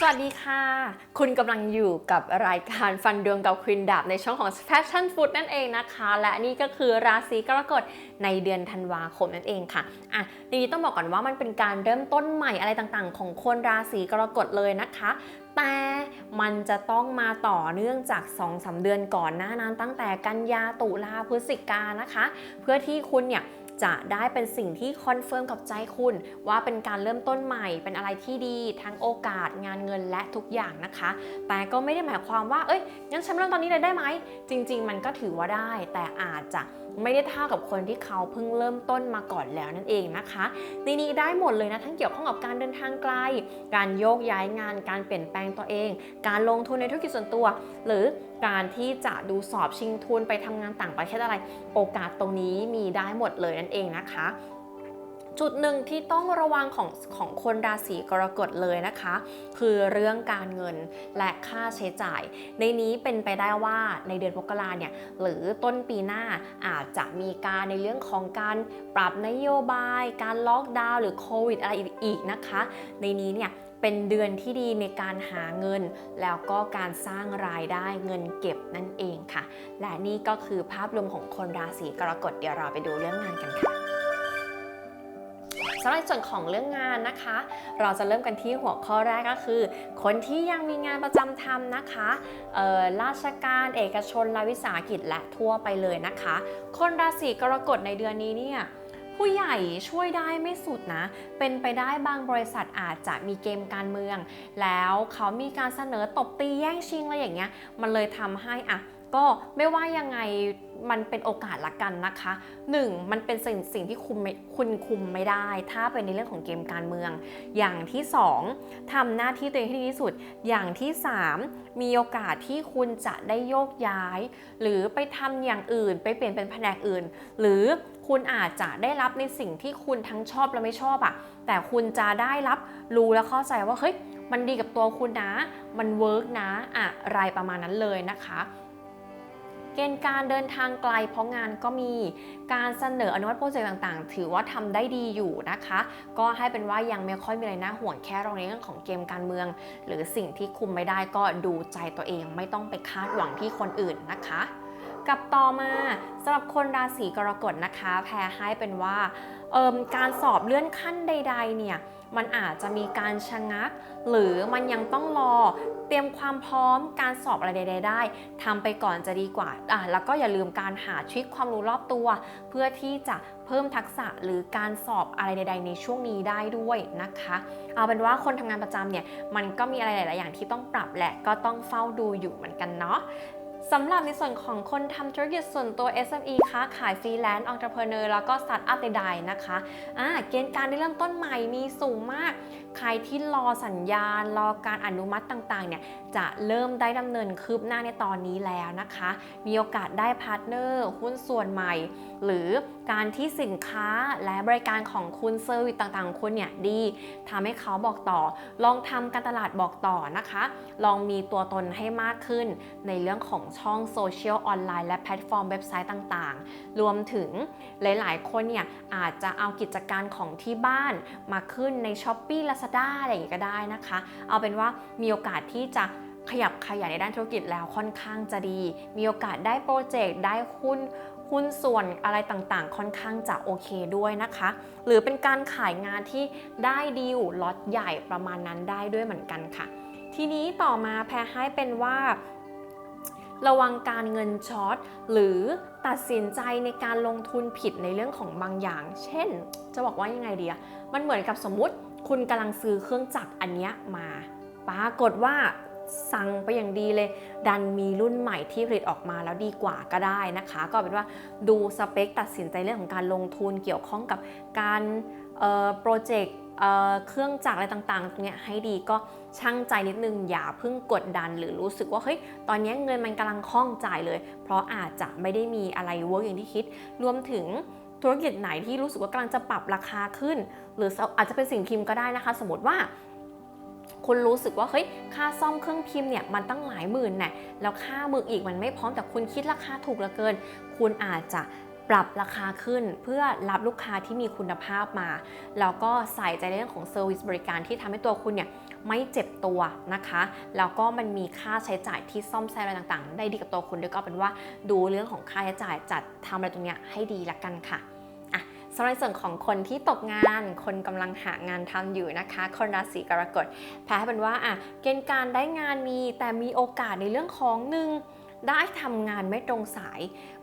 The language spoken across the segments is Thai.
สวัสดีค่ะ คุณกำลังอยู่กับรายการฟันดวงกับควินดับในช่องของ Fashion Food นั่นเองนะคะ และนี่ก็คือราศีกรกฎในเดือนธันวาคมนั่นเองค่ะอะทีนี้ต้องบอกก่อนว่ามันเป็นการเริ่มต้นใหม่อะไรต่างๆ ของคนราศีกรกฎเลยนะคะ แต่มันจะต้องมาต่อเนื่องจาก2อสเดือนก่อนหน้านั้นตั้งแต่กันยาตุลาพฤศจิกานะคะ เพื่อที่คุณเนี่ย จะได้เป็นสิ่งที่คอนเฟิร์มกับใจคุณ ว่าเป็นการเริ่มต้นใหม่ เป็นอะไรที่ดี ทั้งโอกาสงานเงินและทุกอย่างนะคะ แต่ก็ไม่ได้หมายความว่า เอ้ยงั้นฉันเริ่มตอนนี้เลยได้ไหม จริง ๆ มันก็ถือว่าได้ แต่อาจจะ ไม่ได้เท่ากับคนที่เขาเพิ่งเริ่มต้นมาก่อนแล้วนั่นเองนะคะในนี้ได้หมดเลยนะทั้งเกี่ยวข้องกับการเดินทางไกล การโยกย้ายงาน การเปลี่ยนแปลงตัวเอง การลงทุนในธุรกิจส่วนตัว หรือการที่จะดูสอบชิงทุนไปทำงานต่างประเทศอะไร โอกาสตรงนี้มีได้หมดเลยนั่นเองนะคะ จุดหนึ่งที่ต้องระวังของของคนราศีกรกฎเลยนะคะ คือเรื่องการเงินและค่าใช้จ่าย ในนี้เป็นไปได้ว่าในเดือนมกราเนี่ยหรือต้นปีหน้าอาจจะมีการในเรื่องของการปรับนโยบาย การล็อกดาวน์หรือโควิดอะไรอีกนะคะ ในนี้เนี่ยเป็นเดือนที่ดีในการหาเงิน แล้วก็การสร้างรายได้เงินเก็บนั่นเองค่ะ และนี่ก็คือภาพรวมของคนราศีกรกฎเดี๋ยวเราไปดูเรื่องงานกันค่ะำหรับส่วนของเรื่องงานนะคะ เราจะเริ่มกันที่หัวข้อแรกก็คือ คนที่ยังมีงานประจำทำนะคะราชการเอกชนรัฐวิสาหกิจและทั่วไปเลยนะคะ คนราศีกรกฎในเดือนนี้เนี่ยผู้ใหญ่ช่วยได้ไม่สุดนะ เป็นไปได้บางบริษัทอาจจะมีเกมการเมือง แล้วเขามีการเสนอตบตีแย่งชิงอะไรอย่างเงี้ย มันเลยทำให้อะ ก็ไม่ว่ายังไงมันเป็นโอกาสละกันนะคะ 1. มันเป็นสิ่งสิ่งที่คุมคุณคุมไม่ได้ ถ้าเป็นในเรื่องของเกมการเมือง อย่างที่ 2. ทำหน้าที่ตัวเองให้ดีที่สุด อย่างที่ 3. มีโอกาสที่คุณจะได้โยกย้าย หรือไปทำอย่างอื่น ไปเปลี่ยนเป็นแผนกอื่น หรือคุณอาจจะได้รับในสิ่งที่คุณทั้งชอบและไม่ชอบอะแต่คุณจะได้รับรู้และเข้าใจว่าเฮ้ยมันดีกับตัวคุณนะ มันเวิร์กนะ อะไรประมาณนั้นเลยนะคะ เกณฑ์การเดินทางไกลเพราะงานก็มีการเสนออนุมัติโปรเจกต์ต่างๆ ถือว่าทำได้ดีอยู่นะคะ ก็ให้เป็นว่ายังไม่ค่อยมีอะไรน่าห่วงแค่ในเรื่องของเกมการเมือง หรือสิ่งที่คุมไม่ได้ก็ดูใจตัวเองไม่ต้องไปคาดหวังที่คนอื่นนะคะ กับต่อมาสำหรับคนราศีกรกฎนะคะ แพ้ให้เป็นว่าเอิ่มการสอบเลื่อนขั้นใด ๆ เนี่ยมันอาจจะมีการชะงัก หรือมันยังต้องรอเตรียมความพร้อมการสอบอะไรใดๆได้ทำไปก่อนจะดีกว่าอะแล้วก็อย่าลืมการหาทริคความรู้รอบตัว เพื่อที่จะเพิ่มทักษะหรือการสอบอะไรใด ๆ ในช่วงนี้ได้ด้วยนะคะ เอาเป็นว่าคนทำงานประจำเนี่ยมันก็มีอะไรหลาย ๆ อย่างที่ต้องปรับแหละก็ต้องเฝ้าดูอยู่เหมือนกันเนาะ สำหรับในส่วนของคนทำธุรกิจส่วนตัว SME ค้าขายฟรีแลนซ์องค์ประกอบแล้วก็สตาร์ทอัพใดๆนะคะอ่าเกณฑ์การได้เริ่มต้นใหม่มีสูงมาก ใครที่รอสัญญาณ รอการอนุมัติต่างๆเนี่ยจะเริ่มได้ดำเนินคืบหน้าในตอนนี้แล้วนะคะ มีโอกาสได้พาร์ทเนอร์หุ้นส่วนใหม่ หรือ การที่สินค้าและบริการของคุณเซอร์วิสต่างๆคุณเนี่ยดีทำให้เขาบอกต่อ ลองทำการตลาดบอกต่อนะคะ ลองมีตัวตนให้มากขึ้น ในเรื่องของช่องโซเชียลออนไลน์และแพลตฟอร์มเว็บไซต์ต่างๆ รวมถึงหลายๆ คนเนี่ยอาจจะเอากิจการของที่บ้านมาขึ้นใน s h อ p e e Lazada อะไรอย่างนี้ก็ได้นะคะ เอาเป็นว่ามีโอกาสที่จะขยับขยายในด้านธุรกิจแล้วค่อนข้างจะดี มีโอกาสได้โปรเจกต์ ได้หุ้น หุ้นส่วนอะไรต่างๆ ค่อนข้างจะโอเคด้วยนะคะ หรือเป็นการขายงานที่ได้ดีลล็อตใหญ่ประมาณนั้นได้ด้วยเหมือนกันค่ะ ทีนี้ต่อมาแพรให้เป็นว่าระวังการเงินช็อตหรือตัดสินใจในการลงทุนผิดในเรื่องของบางอย่าง เช่น จะบอกว่ายังไงดีอะมันเหมือนกับสมมติคุณกำลังซื้อเครื่องจักรอันนี้มา ปรากฏว่า สั่งไปอย่างดีเลย ดันมีรุ่นใหม่ที่ผลิตออกมาแล้วดีกว่าก็ได้นะคะ ก็เป็นว่าดูสเปคตัดสินใจเรื่องของการลงทุนเกี่ยวข้องกับการโปรเจกต์เครื่องจักรอะไรต่างๆตรงเนี้ยให้ดีก็ช่างใจนิดนึงอย่าเพิ่งกดดันหรือรู้สึกว่าเฮ้ยตอนนี้เงินมันกำลังคล่องจ่ายเลย เพราะอาจจะไม่ได้มีอะไรเวิร์กอย่างที่คิด รวมถึงธุรกิจไหนที่รู้สึกว่ากำลังจะปรับราคาขึ้น หรืออาจจะเป็นสิ่งพิมพ์ก็ได้นะคะ สมมติว่า คุณรู้สึกว่าเฮ้ยค่าซ่อมเครื่องพิมพ์เนี่ยมันตั้งหลายหมื่นแน่แล้วค่ามืออีกมันไม่พร้อมแต่คุณคิดราคาถูกเหลือเกิน คุณอาจจะปรับราคาขึ้นเพื่อรับลูกค้าที่มีคุณภาพมา แล้วก็ใส่ใจในเรื่องของเซอร์วิสบริการที่ทำให้ตัวคุณเนี่ยไม่เจ็บตัวนะคะ แล้วก็มันมีค่าใช้จ่ายที่ซ่อมแซมอะไรต่างๆ ได้ดีกับตัวคุณด้วยก็เป็นว่าดูเรื่องของค่าใช้จ่ายจัดทำอะไรตรงเนี้ยให้ดีละกันค่ะ สำหรับส่วนของคนที่ตกงาน คนกำลังหางานทำอยู่นะคะ คนราศีกรกฎแพ้เป็นว่าอะเกณฑ์การได้งานมี แต่มีโอกาสในเรื่องของหนึ่งได้ทำงานไม่ตรงสาย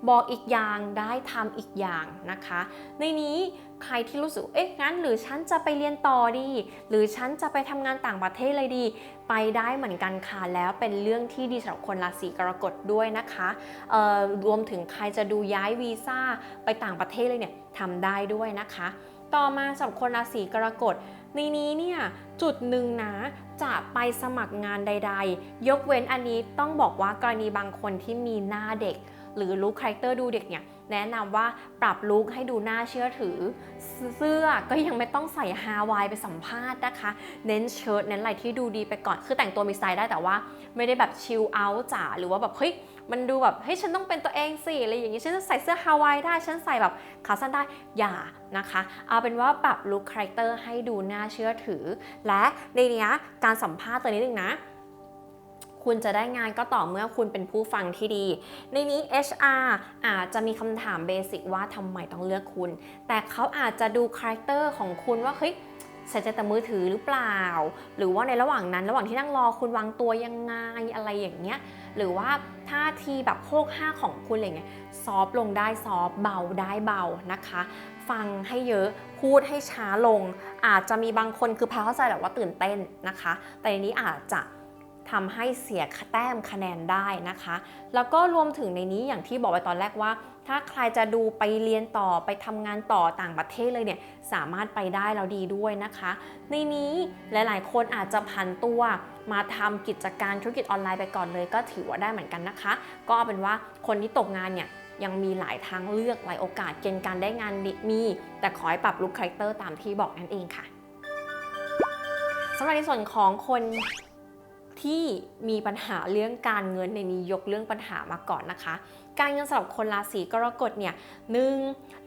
บอกอีกอย่างได้ทำอีกอย่างนะคะ ในนี้ใครที่รู้สึก เอ๊ะงั้นหรือฉันจะไปเรียนต่อดี หรือฉันจะไปทำงานต่างประเทศเลยดี ไปได้เหมือนกันค่ะแล้วเป็นเรื่องที่ดีสำหรับคนราศีกรกฎด้วยนะคะรวมถึงใครจะดูย้ายวีซ่าไปต่างประเทศเลยเนี่ยทำได้ด้วยนะคะ ต่อมาสำหรับคนราศีกรกฎในนี้เนี่ยจุดหนึ่งนะจะไปสมัครงานใด ๆ ยกเว้นอันนี้ต้องบอกว่ากรณีบางคนที่มีหน้าเด็ก หรือลุคคาแรคเตอร์ดูเด็กเนี่ย แนะนำว่าปรับลุคให้ดูน่าเชื่อถือ เสื้อก็ยังไม่ต้องใส่ฮาวายไปสัมภาษณ์นะคะ เน้นเชิ้ตเน้นอะไรที่ดูดีไปก่อน คือแต่งตัวมีสไตล์ได้แต่ว่า ไม่ได้แบบชิลเอาท์จ๋าหรือว่าแบบเฮ้ยมันดูแบบเฮ้ยฉันต้องเป็นตัวเองสิอะไรอย่างงี้ฉันจะใส่เสื้อฮาวายได้ฉันใส่แบบขาสั้นได้อย่านะคะ เอาเป็นว่าปรับลุคคาแรคเตอร์ให้ดูน่าเชื่อถือ และในเนี้ยการสัมภาษณ์ตัวนี้หนึ่งนะ คุณจะได้งานก็ต่อเมื่อคุณเป็นผู้ฟังที่ดี ในนี้ HR อาจจะมีคำถามเบสิกว่าทำไมต้องเลือกคุณ แต่เขาอาจจะดูคาแรคเตอร์ของคุณว่าเฮ้ยใส่ใจแต่มือถือหรือเปล่า หรือว่าในระหว่างนั้นระหว่างที่นั่งรอคุณวางตัวยังไงอะไรอย่างเงี้ย หรือว่าท่าทีแบบโคกห้าของคุณอะไรเงี้ย ซอฟลงได้ซอฟเบาได้เบานะคะ ฟังให้เยอะพูดให้ช้าลง อาจจะมีบางคนคือพ้เข้าใจแหละว่าตื่นเต้นนะคะ แต่ในนี้อาจจะ ทำให้เสียแต้มคะแนนได้นะคะ แล้วก็รวมถึงในนี้อย่างที่บอกไปตอนแรกว่า ถ้าใครจะดูไปเรียนต่อไปทำงานต่อต่างประเทศเลยเนี่ยสามารถไปได้แล้วดีด้วยนะคะ ในนี้หลายๆ คนอาจจะผันตัวมาทำกิจการธุรกิจออนไลน์ไปก่อนเลย ก็ถือว่าได้เหมือนกันนะคะ ก็เอาเป็นว่าคนที่ตกงานเนี่ยยังมีหลายทางเลือกหลายโอกาสเกณฑ์การได้งานมี แต่ขอให้ปรับลุคคาแรคเตอร์ตามที่บอกนั่นเองค่ะสำหรับในส่วนของคน ที่มีปัญหาเรื่องการเงินในนี้ยกเรื่องปัญหามาก่อนนะคะ การเงินสำหรับคนราศีกรกฎเนี่ยหนึ่ง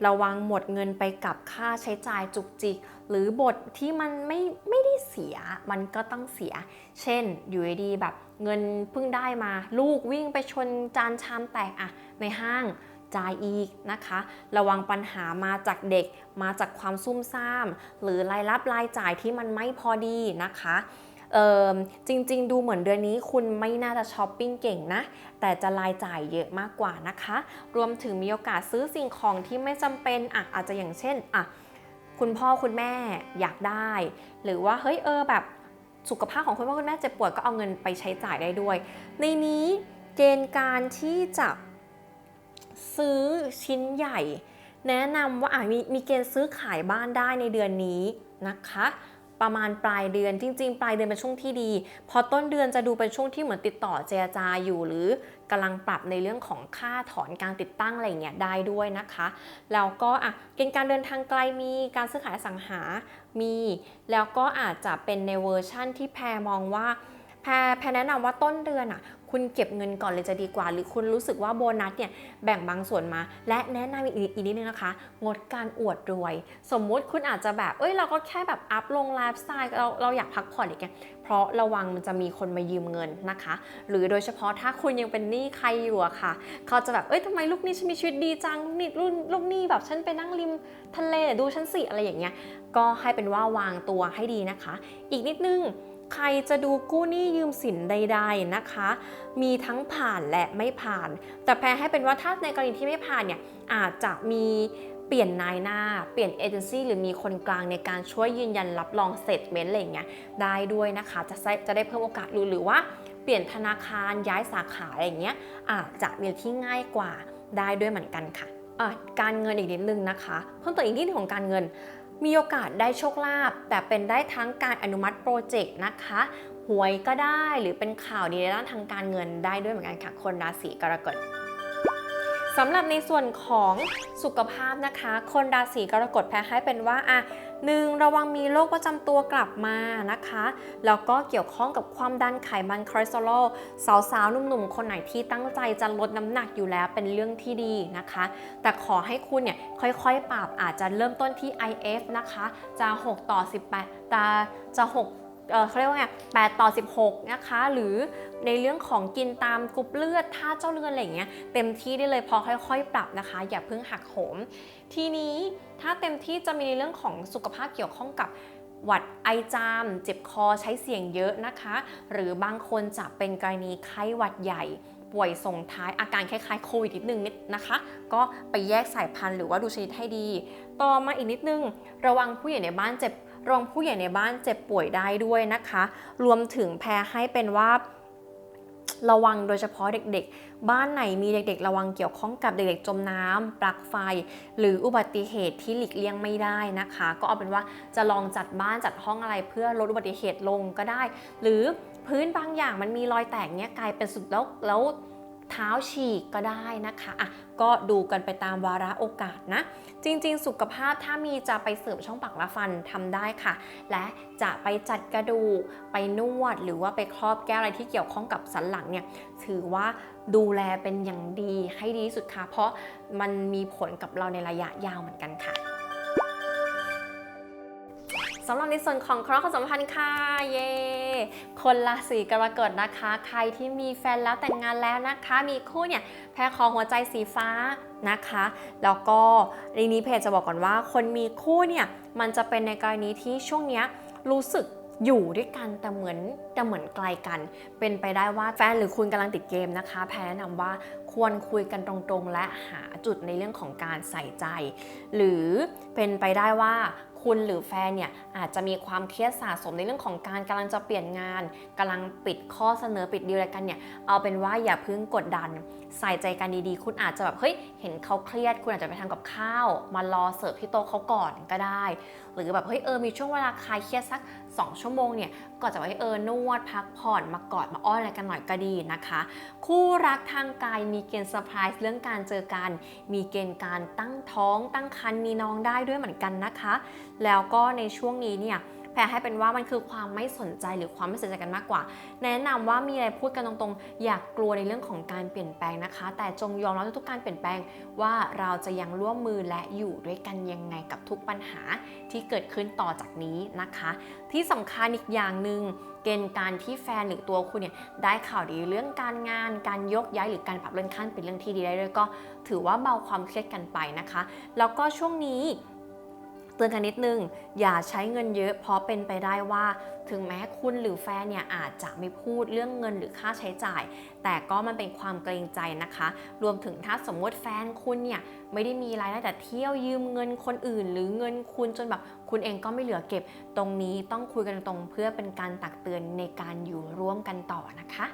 ระวังหมดเงินไปกับค่าใช้จ่ายจุกจิก หรือบทที่มันไม่ไม่ได้เสียมันก็ต้องเสีย เช่นอยู่ดีๆแบบเงินเพิ่งได้มา ลูกวิ่งไปชนจานชามแตกอะในห้างจ่ายอีกนะคะ ระวังปัญหามาจากเด็กมาจากความซุ่มซ่าม หรือรายรับรายจ่ายที่มันไม่พอดีนะคะ เออจริงๆ ดูเหมือนเดือนนี้คุณไม่น่าจะช้อปปิ้งเก่งนะ แต่จะรายจ่ายเยอะมากกว่านะคะ รวมถึงมีโอกาสซื้อสิ่งของที่ไม่จำเป็นอะอาจจะอย่างเช่นอะคุณพ่อคุณแม่อยากได้ หรือว่าเฮ้ยเออแบบสุขภาพของคุณพ่อคุณแม่เจ็บป่วยก็เอาเงินไปใช้จ่ายได้ด้วย ในนี้เกณฑ์การที่จะซื้อชิ้นใหญ่ แนะนำว่าอะมีมีเกณฑ์ซื้อขายบ้านได้ในเดือนนี้นะคะ ประมาณปลายเดือนจริง ๆ ปลายเดือนเป็นช่วงที่ดี พอต้นเดือนจะดูเป็นช่วงที่เหมือนติดต่อเจรจาอยู่หรือกำลังปรับในเรื่องของค่าถอนการติดตั้งอะไรเงี้ยได้ด้วยนะคะแล้วก็อะเกณฑ์การเดินทางไกลมีการซื้อขายสังหามี แล้วก็อาจจะเป็นในเวอร์ชั่นที่แพรมองว่า แพรแพรแนะนำว่าต้นเดือนอะ คุณเก็บเงินก่อนเลยจะดีกว่า หรือคุณรู้สึกว่าโบนัสเนี่ยแบ่งบางส่วนมา และแนะนำอีกอีกนิดนึงนะคะ งดการอวดรวย สมมุติคุณอาจจะแบบ เอ้ยเราก็แค่แบบอัพลงไลฟ์สไตล์เราเราอยากพักผ่อนอีกไงเพราะระวังมันจะมีคนมายืมเงินนะคะ หรือโดยเฉพาะถ้าคุณยังเป็นหนี้ใครอยู่อะค่ะ เขาจะแบบเอ้ยทำไมลูกนี้ฉันมีชีวิตดีจังนี่รุ่นลูกนี้แบบฉันไปนั่งริมทะเลดูฉันสิอะไรอย่างเงี้ยก็ให้เป็นว่าวางตัวให้ดีนะคะ อีกนิดนึง ใครจะดูกู้หนี้ยืมสินใด ๆนะคะ มีทั้งผ่านและไม่ผ่าน แต่แพรให้เป็นว่าถ้าในกรณีที่ไม่ผ่านเนี่ยอาจจะมีเปลี่ยนนายหน้า เปลี่ยนเอเจนซี่หรือมีคนกลางในการช่วยยืนยันรับรองเสร็จเมนต์อะไรเงี้ยได้ด้วยนะคะ จะได้จะได้เพิ่มโอกาสหรือหรือว่าเปลี่ยนธนาคารย้ายสาขาอะไรเงี้ยอาจจะมีที่ง่ายกว่าได้ด้วยเหมือนกันค่ะะการเงินอีกนิดนึงนะคะ เพิ่มเติมอีกนิดนึงของการเงิน มีโอกาสได้โชคลาภแต่เป็นได้ทั้งการอนุมัติโปรเจกต์นะคะหวยก็ได้หรือเป็นข่าวดีในด้านทางการเงินได้ด้วยเหมือนกันค่ะ คนราศีกรกฎสำหรับในส่วนของสุขภาพนะคะ คนราศีกรกฎแพ้ให้เป็นว่าอะ 1. ระวังมีโรคประจำตัวกลับมานะคะ แล้วก็เกี่ยวข้องกับความดันไขมันคอเลสเตอรอลสาวๆหนุ่มๆ คนไหนที่ตั้งใจจะลดน้ำหนักอยู่แล้วเป็นเรื่องที่ดีนะคะ แต่ขอให้คุณเนี่ยค่อยๆ ปรับอาจจะเริ่มต้นที่ IF นะคะ จะ 6 ต่อ 18จะจะ 6 เขาเรียกว่าไง8ต่อ 16 นะคะ หรือในเรื่องของกินตามกรุ๊ปเลือดท่าเจ้าเลือดอะไรอย่างเงี้ยเต็มที่ได้เลยพอค่อยๆ ปรับนะคะ อย่าเพิ่งหักโหม ทีนี้ถ้าเต็มที่จะมีในเรื่องของสุขภาพเกี่ยวข้องกับหวัดไอจาม เจ็บคอใช้เสียงเยอะนะคะ หรือบางคนจะเป็นกรณีไข้หวัดใหญ่ ป่วยส่งท้ายอาการคล้ายๆโควิดนิดนึงนิดนะคะ ก็ไปแยกสายพันธุ์หรือว่าดูชนิดให้ดี ต่อมาอีกนิดนึง ระวังผู้ใหญ่ในบ้านเจ็บระวังผู้ใหญ่ในบ้านเจ็บป่วยได้ด้วยนะคะ รวมถึงแพรให้เป็นว่าระวังโดยเฉพาะเด็กๆ บ้านไหนมีเด็กๆ ระวังเกี่ยวข้องกับเด็กๆ จมน้ำปลั๊กไฟ หรืออุบัติเหตุที่หลีกเลี่ยงไม่ได้นะคะ ก็เอาเป็นว่าจะลองจัดบ้านจัดห้องอะไรเพื่อลดอุบัติเหตุลงก็ได้ หรือ พื้นบางอย่างมันมีรอยแตกเนี้ยกลายเป็นสุดแล้วแล้วเท้าฉีกก็ได้นะคะอะก็ดูกันไปตามวาระโอกาสนะ จริงๆ สุขภาพถ้ามีจะไปเสริมช่องปากและฟันทำได้ค่ะ และจะไปจัดกระดูกไปนวดหรือว่าไปครอบแก้วอะไรที่เกี่ยวข้องกับสันหลังเนี่ยถือว่าดูแลเป็นอย่างดีให้ดีที่สุดค่ะ เพราะมันมีผลกับเราในระยะยาวเหมือนกันค่ะสำหรับในส่วนของเคราะห์ความสัมพันธ์ค่ะ เย่ คนราศีกรกฎนะคะ ใครที่มีแฟนแล้วแต่งงานแล้วนะคะ มีคู่เนี่ยแพ้คองหัวใจสีฟ้านะคะ แล้วก็ในนี้เพจจะบอกก่อนว่า คนมีคู่เนี่ยมันจะเป็นในกรณีที่ช่วงเนี้ยรู้สึกอยู่ด้วยกันแต่เหมือนแต่เหมือนไกลกัน เป็นไปได้ว่าแฟนหรือคุณกำลังติดเกมนะคะ แพรแนะนำว่าควรคุยกันตรงๆ และหาจุดในเรื่องของการใส่ใจ หรือเป็นไปได้ว่า คุณหรือแฟนเนี่ยอาจจะมีความเครียดสะสมในเรื่องของการกำลังจะเปลี่ยนงานกำลังปิดข้อเสนอปิดดีลอะไรกันเนี่ยเอาเป็นว่าอย่าพิ่งกดดัน ใส่ใจกันดีๆ คุณอาจจะแบบเฮ้ยเห็นเขาเครียด คุณอาจจะไปทำกับข้าว มารอเสิร์ฟที่โต๊ะเขาก่อนก็ได้ หรือแบบเฮ้ยเออมีช่วงเวลาคลายเครียดสัก 2 ชั่วโมงเนี่ยก็จะไว้เออนวดพักผ่อนมากอดมาอ้อนอะไรกันหน่อยก็ดีนะคะ คู่รักทางกายมีเกณฑ์เซอร์ไพรส์เรื่องการเจอกัน มีเกณฑ์การตั้งท้องตั้งครรภ์มีน้องได้ด้วยเหมือนกันนะคะแล้วก็ในช่วงนี้เนี่ยแพรให้เป็นว่ามันคือความไม่สนใจหรือความไม่สนใจกันมากกว่า แนะนำว่ามีอะไรพูดกันตรงๆ อยากกลัวในเรื่องของการเปลี่ยนแปลงนะคะ แต่จงยอมรับทุกการเปลี่ยนแปลงว่าเราจะยังร่วมมือและอยู่ด้วยกันยังไงกับทุกปัญหาที่เกิดขึ้นต่อจากนี้นะคะ ที่สำคัญอีกอย่างหนึ่งเกณฑ์การที่แฟนหรือตัวคุณเนี่ยได้ข่าวดีเรื่องการงาน การยกย้ายหรือการปรับเลื่อนขั้นเป็นเรื่องที่ดีได้ด้วยก็ ถือว่าเบาความเครียดกันไปนะคะ แล้วก็ช่วงนี้ เตือนกันนิดนึง อย่าใช้เงินเยอะ เพราะเป็นไปได้ว่า ถึงแม้คุณหรือแฟนเนี่ยอาจจะไม่พูดเรื่องเงินหรือค่าใช้จ่าย แต่ก็มันเป็นความเกรงใจนะคะ รวมถึงถ้าสมมติแฟนคุณเนี่ยไม่ได้มีรายได้แต่เที่ยวยืมเงินคนอื่น หรือเงินคุณจนแบบคุณเองก็ไม่เหลือเก็บ ตรงนี้ต้องคุยกันตรงเพื่อเป็นการตักเตือนในการอยู่ร่วมกันต่อนะคะ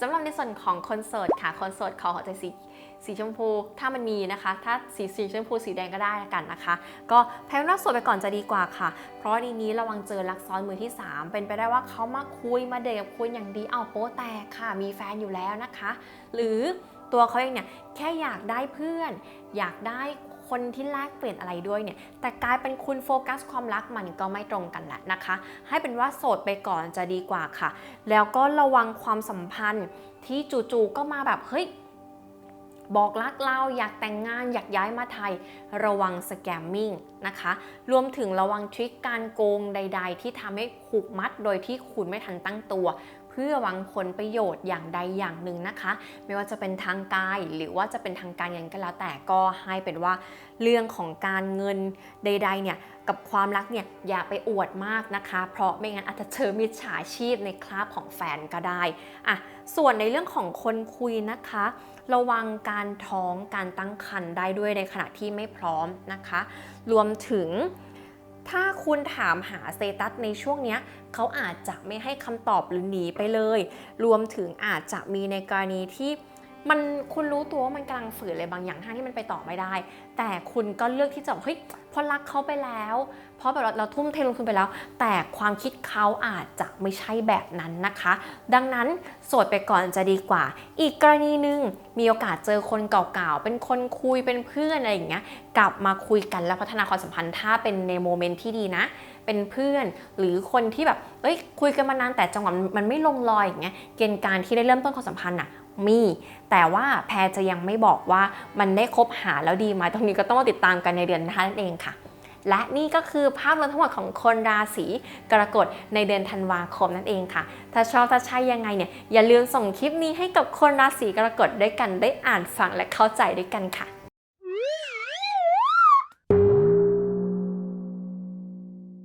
สำหรับในส่วนของคอนเสิร์ตค่ะคอนเสิร์ตขอหัวใจสี สีชมพูถ้ามันมีนะคะ ถ้าสีสีชมพูสีแดงก็ได้ละกันนะคะ ก็แพลว่าโสดไปก่อนจะดีกว่าค่ะ เพราะดีนี้ระวังเจอรักซ้อนมือที่ 3 เป็นไปได้ว่าเขามาคุยมาเดทกับคุณอย่างดีเอาโป๊แตกค่ะ มีแฟนอยู่แล้วนะคะ หรือตัวเขาเองเนี่ยแค่อยากได้เพื่อน อยากได้คนที่แลกเปลี่ยนอะไรด้วยเนี่ย แต่กลายเป็นคุณโฟกัสความรักมันก็ไม่ตรงกันแหละนะคะ ให้เป็นว่าโสดไปก่อนจะดีกว่าค่ะ แล้วก็ระวังความสัมพันธ์ที่จู่ๆก็มาแบบเฮ้ย บอกรักเราอยากแต่งงานอยากย้ายมาไทย ระวังสแกมมิ่งนะคะ รวมถึงระวังทริคการโกงใด ๆ ที่ทำให้ผูกมัดโดยที่คุณไม่ทันตั้งตัว เพื่อหวังผลประโยชน์อย่างใดอย่างหนึ่งนะคะ ไม่ว่าจะเป็นทางกายหรือว่าจะเป็นทางการเงินก็แล้วแต่ก็ให้เป็นว่าเรื่องของการเงินใดๆเนี่ยกับความรักเนี่ยอย่าไปอวดมากนะคะ เพราะไม่งั้นอาจจะเจอมิจฉาชีพในคราบของแฟนก็ได้อะส่วนในเรื่องของคนคุยนะคะ ระวังการท้องการตั้งครรภ์ได้ด้วยในขณะที่ไม่พร้อมนะคะ รวมถึง ถ้าคุณถามหาสเตตัสในช่วงนี้เขาอาจจะไม่ให้คำตอบหรือหนีไปเลย รวมถึงอาจจะมีในกรณีที่ มันคุณรู้ตัวว่ามันกำลังฝืนอะไรบางอย่างทั้งที่มันไปต่อไม่ได้ แต่คุณก็เลือกที่จะบอกเฮ้ยเพราะรักเขาไปแล้ว เพราะแบบเราทุ่มเทลงทุนไปแล้ว แต่ความคิดเขาอาจจะไม่ใช่แบบนั้นนะคะ ดังนั้นโสดไปก่อนจะดีกว่า อีกกรณีหนึ่งมีโอกาสเจอคนเก่าๆเป็นคนคุยเป็นเพื่อนอะไรอย่างเงี้ยกลับมาคุยกันแล้วพัฒนาความสัมพันธ์ถ้าเป็นในโมเมนต์ที่ดีนะเป็นเพื่อนหรือคนที่แบบเอ้ยคุยกันมานานแต่จังหวะมันไม่ลงรอยอย่างเงี้ยเกณฑ์การที่ได้เริ่มต้นความสัมพันธ์น่ะมี แต่ว่าแพรจะยังไม่บอกว่ามันได้คบหาแล้วดีไหมตรงนี้ก็ต้องมาติดตามกันในเดือนหน้านั่นเองค่ะ และนี่ก็คือภาพรวมทั้งหมดของคนราศีกรกฎในเดือนธันวาคมนั่นเองค่ะ ถ้าชอบถ้าใช่ยังไงเนี่ยอย่าลืมส่งคลิปนี้ให้กับคนราศีกรกฎด้วยกันได้อ่านฟังและเข้าใจด้วยกันค่ะ